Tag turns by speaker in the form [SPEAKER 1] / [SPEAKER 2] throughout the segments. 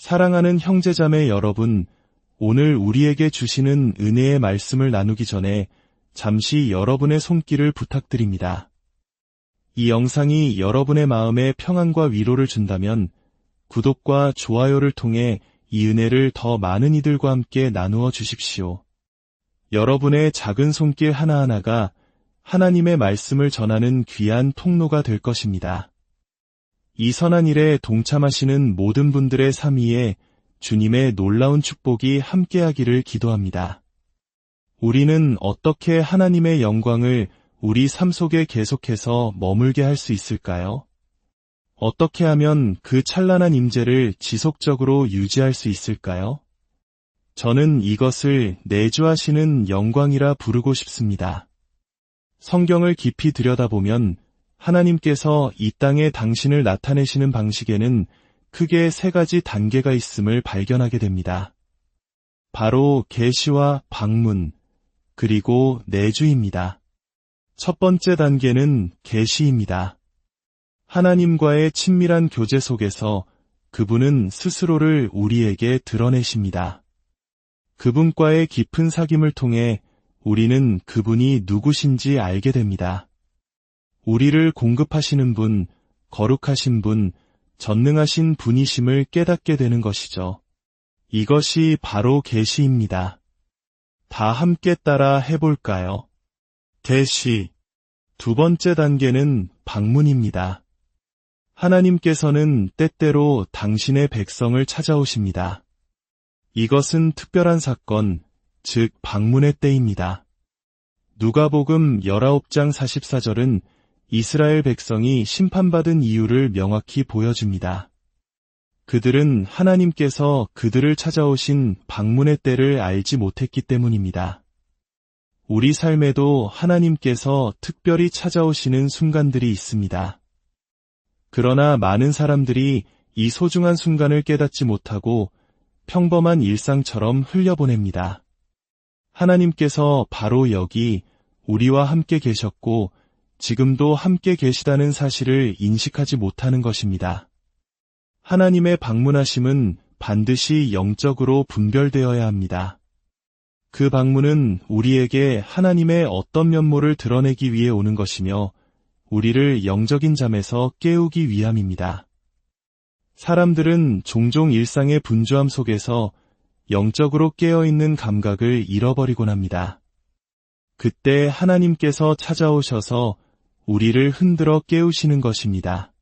[SPEAKER 1] 사랑하는 형제자매 여러분, 오늘 우리에게 주시는 은혜의 말씀을 나누기 전에 잠시 여러분의 손길을 부탁드립니다. 이 영상이 여러분의 마음에 평안과 위로를 준다면 구독과 좋아요를 통해 이 은혜를 더 많은 이들과 함께 나누어 주십시오. 여러분의 작은 손길 하나하나가 하나님의 말씀을 전하는 귀한 통로가 될 것입니다. 이 선한 일에 동참하시는 모든 분들의 삶 위에 주님의 놀라운 축복이 함께하기를 기도합니다. 우리는 어떻게 하나님의 영광을 우리 삶 속에 계속해서 머물게 할 수 있을까요? 어떻게 하면 그 찬란한 임재를 지속적으로 유지할 수 있을까요? 저는 이것을 내주하시는 영광이라 부르고 싶습니다. 성경을 깊이 들여다보면 하나님께서 이 땅에 당신을 나타내시는 방식에는 크게 세 가지 단계가 있음을 발견하게 됩니다. 바로 계시와 방문, 그리고 내주입니다. 첫 번째 단계는 계시입니다. 하나님과의 친밀한 교제 속에서 그분은 스스로를 우리에게 드러내십니다. 그분과의 깊은 사귐을 통해 우리는 그분이 누구신지 알게 됩니다. 우리를 공급하시는 분, 거룩하신 분, 전능하신 분이심을 깨닫게 되는 것이죠. 이것이 바로 계시입니다. 다 함께 따라 해볼까요? 계시. 두 번째 단계는 방문입니다. 하나님께서는 때때로 당신의 백성을 찾아오십니다. 이것은 특별한 사건, 즉 방문의 때입니다. 누가복음 19장 44절은 이스라엘 백성이 심판받은 이유를 명확히 보여줍니다. 그들은 하나님께서 그들을 찾아오신 방문의 때를 알지 못했기 때문입니다. 우리 삶에도 하나님께서 특별히 찾아오시는 순간들이 있습니다. 그러나 많은 사람들이 이 소중한 순간을 깨닫지 못하고 평범한 일상처럼 흘려보냅니다. 하나님께서 바로 여기 우리와 함께 계셨고 지금도 함께 계시다는 사실을 인식하지 못하는 것입니다. 하나님의 방문하심은 반드시 영적으로 분별되어야 합니다. 그 방문은 우리에게 하나님의 어떤 면모를 드러내기 위해 오는 것이며 우리를 영적인 잠에서 깨우기 위함입니다. 사람들은 종종 일상의 분주함 속에서 영적으로 깨어있는 감각을 잃어버리곤 합니다. 그때 하나님께서 찾아오셔서 우리를 흔들어 깨우시는 것입니다.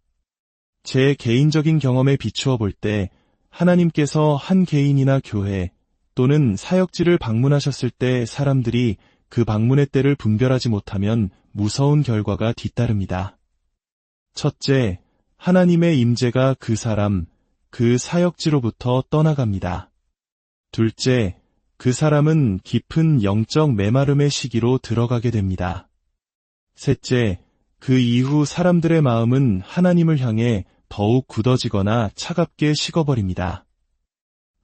[SPEAKER 1] 제 개인적인 경험에 비추어 볼 때 하나님께서 한 개인이나 교회 또는 사역지를 방문하셨을 때 사람들이 그 방문의 때를 분별하지 못하면 무서운 결과가 뒤따릅니다. 첫째, 하나님의 임재가 그 사람, 그 사역지로부터 떠나갑니다. 둘째, 그 사람은 깊은 영적 메마름의 시기로 들어가게 됩니다. 셋째, 그 이후 사람들의 마음은 하나님을 향해 더욱 굳어지거나 차갑게 식어버립니다.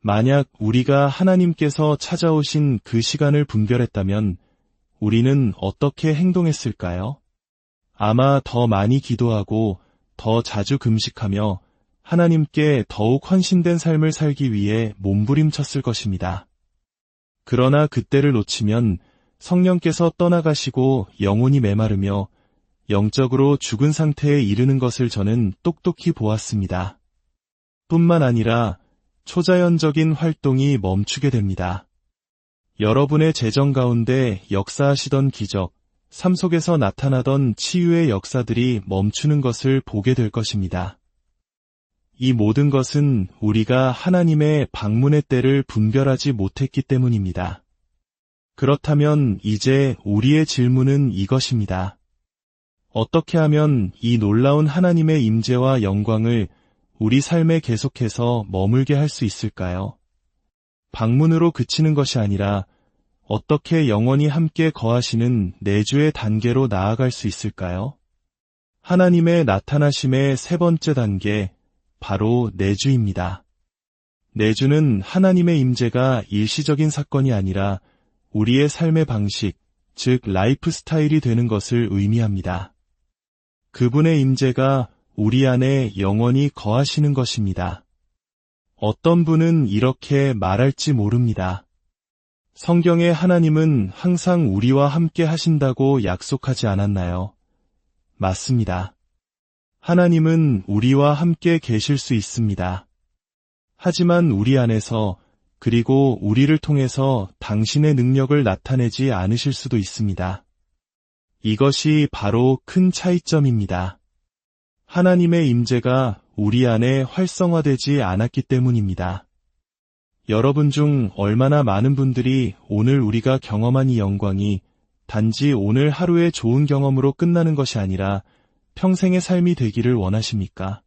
[SPEAKER 1] 만약 우리가 하나님께서 찾아오신 그 시간을 분별했다면 우리는 어떻게 행동했을까요? 아마 더 많이 기도하고 더 자주 금식하며 하나님께 더욱 헌신된 삶을 살기 위해 몸부림쳤을 것입니다. 그러나 그때를 놓치면 성령께서 떠나가시고 영혼이 메마르며 영적으로 죽은 상태에 이르는 것을 저는 똑똑히 보았습니다. 뿐만 아니라 초자연적인 활동이 멈추게 됩니다. 여러분의 재정 가운데 역사하시던 기적, 삶 속에서 나타나던 치유의 역사들이 멈추는 것을 보게 될 것입니다. 이 모든 것은 우리가 하나님의 방문의 때를 분별하지 못했기 때문입니다. 그렇다면 이제 우리의 질문은 이것입니다. 어떻게 하면 이 놀라운 하나님의 임재와 영광을 우리 삶에 계속해서 머물게 할 수 있을까요? 방문으로 그치는 것이 아니라 어떻게 영원히 함께 거하시는 내주의 단계로 나아갈 수 있을까요? 하나님의 나타나심의 세 번째 단계, 바로 내주입니다. 내주는 하나님의 임재가 일시적인 사건이 아니라 우리의 삶의 방식, 즉 라이프 스타일이 되는 것을 의미합니다. 그분의 임재가 우리 안에 영원히 거하시는 것입니다. 어떤 분은 이렇게 말할지 모릅니다. 성경에 하나님은 항상 우리와 함께 하신다고 약속하지 않았나요? 맞습니다. 하나님은 우리와 함께 계실 수 있습니다. 하지만 우리 안에서 그리고 우리를 통해서 당신의 능력을 나타내지 않으실 수도 있습니다. 이것이 바로 큰 차이점입니다. 하나님의 임재가 우리 안에 활성화되지 않았기 때문입니다. 여러분 중 얼마나 많은 분들이 오늘 우리가 경험한 이 영광이 단지 오늘 하루의 좋은 경험으로 끝나는 것이 아니라 평생의 삶이 되기를 원하십니까?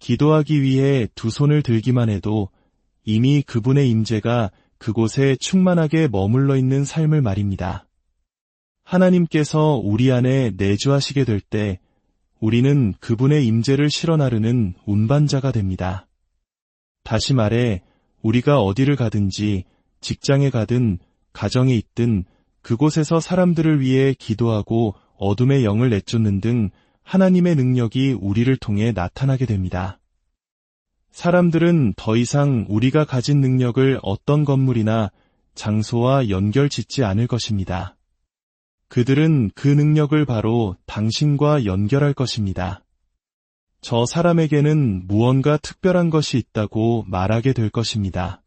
[SPEAKER 1] 기도하기 위해 두 손을 들기만 해도 이미 그분의 임재가 그곳에 충만하게 머물러 있는 삶을 말입니다. 하나님께서 우리 안에 내주하시게 될 때 우리는 그분의 임재를 실어 나르는 운반자가 됩니다. 다시 말해 우리가 어디를 가든지 직장에 가든 가정에 있든 그곳에서 사람들을 위해 기도하고 어둠의 영을 내쫓는 등 하나님의 능력이 우리를 통해 나타나게 됩니다. 사람들은 더 이상 우리가 가진 능력을 어떤 건물이나 장소와 연결 짓지 않을 것입니다. 그들은 그 능력을 바로 당신과 연결할 것입니다. 저 사람에게는 무언가 특별한 것이 있다고 말하게 될 것입니다.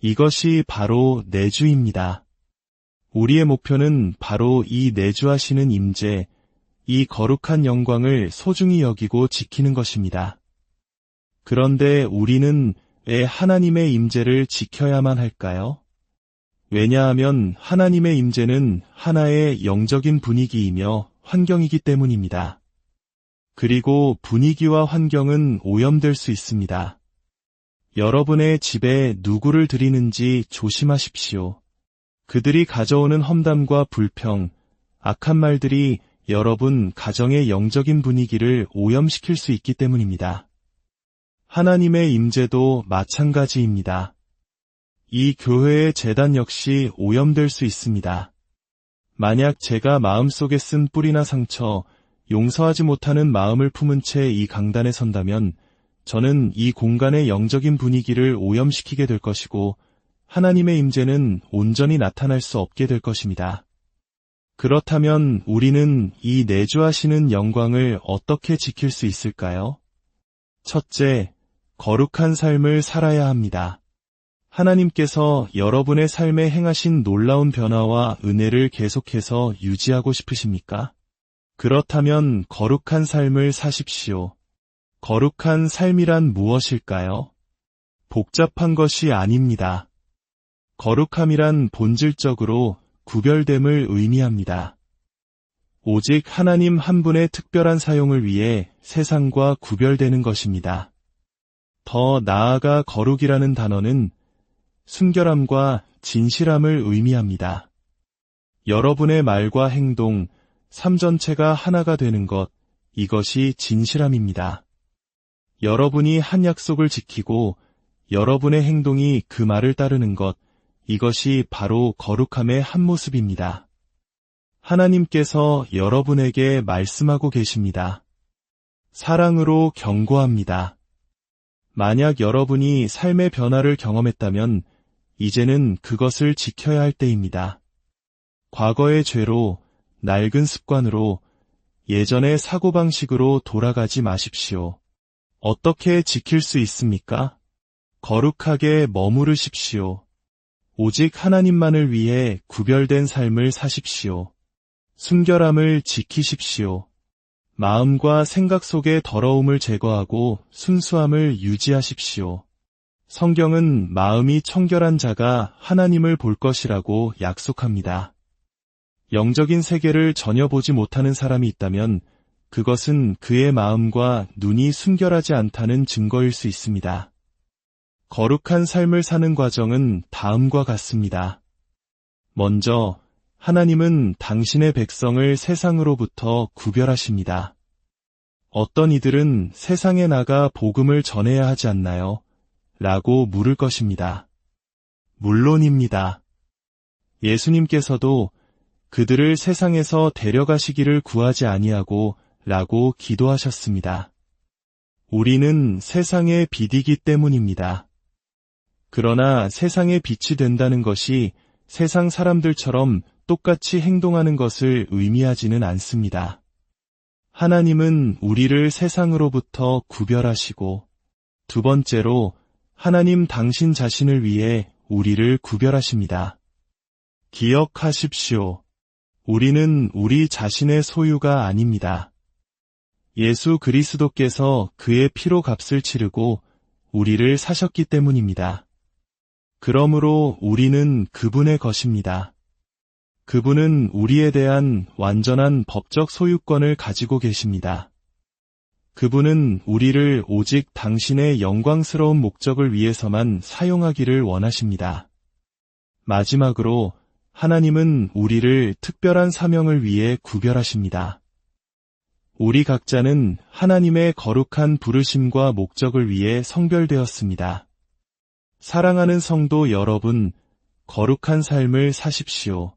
[SPEAKER 1] 이것이 바로 내주입니다. 우리의 목표는 바로 이 내주하시는 임재, 이 거룩한 영광을 소중히 여기고 지키는 것입니다. 그런데 우리는 왜 하나님의 임재를 지켜야만 할까요? 왜냐하면 하나님의 임재는 하나의 영적인 분위기이며 환경이기 때문입니다. 그리고 분위기와 환경은 오염될 수 있습니다. 여러분의 집에 누구를 드리는지 조심하십시오. 그들이 가져오는 험담과 불평, 악한 말들이 여러분 가정의 영적인 분위기를 오염시킬 수 있기 때문입니다. 하나님의 임재도 마찬가지입니다. 이 교회의 재단 역시 오염될 수 있습니다. 만약 제가 마음속에 쓴 뿌리나 상처, 용서하지 못하는 마음을 품은 채 이 강단에 선다면 저는 이 공간의 영적인 분위기를 오염시키게 될 것이고 하나님의 임재는 온전히 나타날 수 없게 될 것입니다. 그렇다면 우리는 이 내주하시는 영광을 어떻게 지킬 수 있을까요? 첫째, 거룩한 삶을 살아야 합니다. 하나님께서 여러분의 삶에 행하신 놀라운 변화와 은혜를 계속해서 유지하고 싶으십니까? 그렇다면 거룩한 삶을 사십시오. 거룩한 삶이란 무엇일까요? 복잡한 것이 아닙니다. 거룩함이란 본질적으로 구별됨을 의미합니다. 오직 하나님 한 분의 특별한 사용을 위해 세상과 구별되는 것입니다. 더 나아가 거룩이라는 단어는 순결함과 진실함을 의미합니다. 여러분의 말과 행동, 삶 전체가 하나가 되는 것, 이것이 진실함입니다. 여러분이 한 약속을 지키고 여러분의 행동이 그 말을 따르는 것, 이것이 바로 거룩함의 한 모습입니다. 하나님께서 여러분에게 말씀하고 계십니다. 사랑으로 경고합니다. 만약 여러분이 삶의 변화를 경험했다면 이제는 그것을 지켜야 할 때입니다. 과거의 죄로 낡은 습관으로 예전의 사고방식으로 돌아가지 마십시오. 어떻게 지킬 수 있습니까? 거룩하게 머무르십시오. 오직 하나님만을 위해 구별된 삶을 사십시오. 순결함을 지키십시오. 마음과 생각 속의 더러움을 제거하고 순수함을 유지하십시오. 성경은 마음이 청결한 자가 하나님을 볼 것이라고 약속합니다. 영적인 세계를 전혀 보지 못하는 사람이 있다면 그것은 그의 마음과 눈이 순결하지 않다는 증거일 수 있습니다. 거룩한 삶을 사는 과정은 다음과 같습니다. 먼저, 하나님은 당신의 백성을 세상으로부터 구별하십니다. 어떤 이들은 세상에 나가 복음을 전해야 하지 않나요? 라고 물을 것입니다. 물론입니다. 예수님께서도 그들을 세상에서 데려가시기를 구하지 아니하고 라고 기도하셨습니다. 우리는 세상의 빛이기 때문입니다. 그러나 세상의 빛이 된다는 것이 세상 사람들처럼 똑같이 행동하는 것을 의미하지는 않습니다. 하나님은 우리를 세상으로부터 구별하시고 두 번째로 하나님 당신 자신을 위해 우리를 구별하십니다. 기억하십시오. 우리는 우리 자신의 소유가 아닙니다. 예수 그리스도께서 그의 피로 값을 치르고 우리를 사셨기 때문입니다. 그러므로 우리는 그분의 것입니다. 그분은 우리에 대한 완전한 법적 소유권을 가지고 계십니다. 그분은 우리를 오직 당신의 영광스러운 목적을 위해서만 사용하기를 원하십니다. 마지막으로 하나님은 우리를 특별한 사명을 위해 구별하십니다. 우리 각자는 하나님의 거룩한 부르심과 목적을 위해 성별되었습니다. 사랑하는 성도 여러분, 거룩한 삶을 사십시오.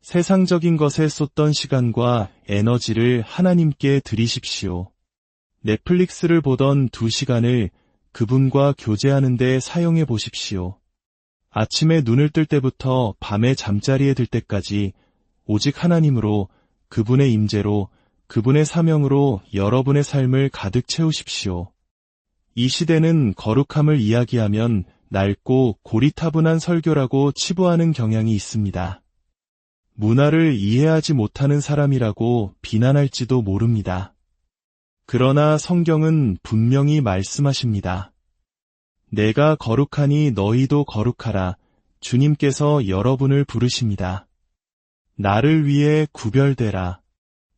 [SPEAKER 1] 세상적인 것에 쏟던 시간과 에너지를 하나님께 드리십시오. 넷플릭스를 보던 두 시간을 그분과 교제하는 데 사용해 보십시오. 아침에 눈을 뜰 때부터 밤에 잠자리에 들 때까지 오직 하나님으로 그분의 임재로 그분의 사명으로 여러분의 삶을 가득 채우십시오. 이 시대는 거룩함을 이야기하면 낡고 고리타분한 설교라고 치부하는 경향이 있습니다. 문화를 이해하지 못하는 사람이라고 비난할지도 모릅니다. 그러나 성경은 분명히 말씀하십니다. 내가 거룩하니 너희도 거룩하라. 주님께서 여러분을 부르십니다. 나를 위해 구별되라.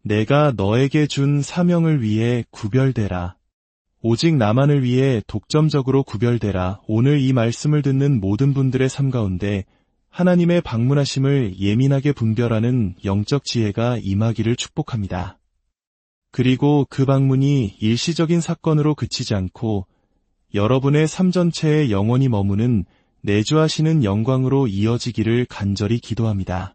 [SPEAKER 1] 내가 너에게 준 사명을 위해 구별되라. 오직 나만을 위해 독점적으로 구별되라. 오늘 이 말씀을 듣는 모든 분들의 삶 가운데 하나님의 방문하심을 예민하게 분별하는 영적 지혜가 임하기를 축복합니다. 그리고 그 방문이 일시적인 사건으로 그치지 않고 여러분의 삶 전체에 영원히 머무는 내주하시는 영광으로 이어지기를 간절히 기도합니다.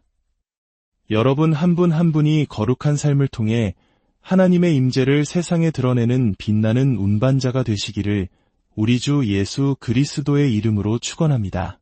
[SPEAKER 1] 여러분 한 분한 한 분이 거룩한 삶을 통해 하나님의 임재를 세상에 드러내는 빛나는 운반자가 되시기를 우리 주 예수 그리스도의 이름으로 축원합니다.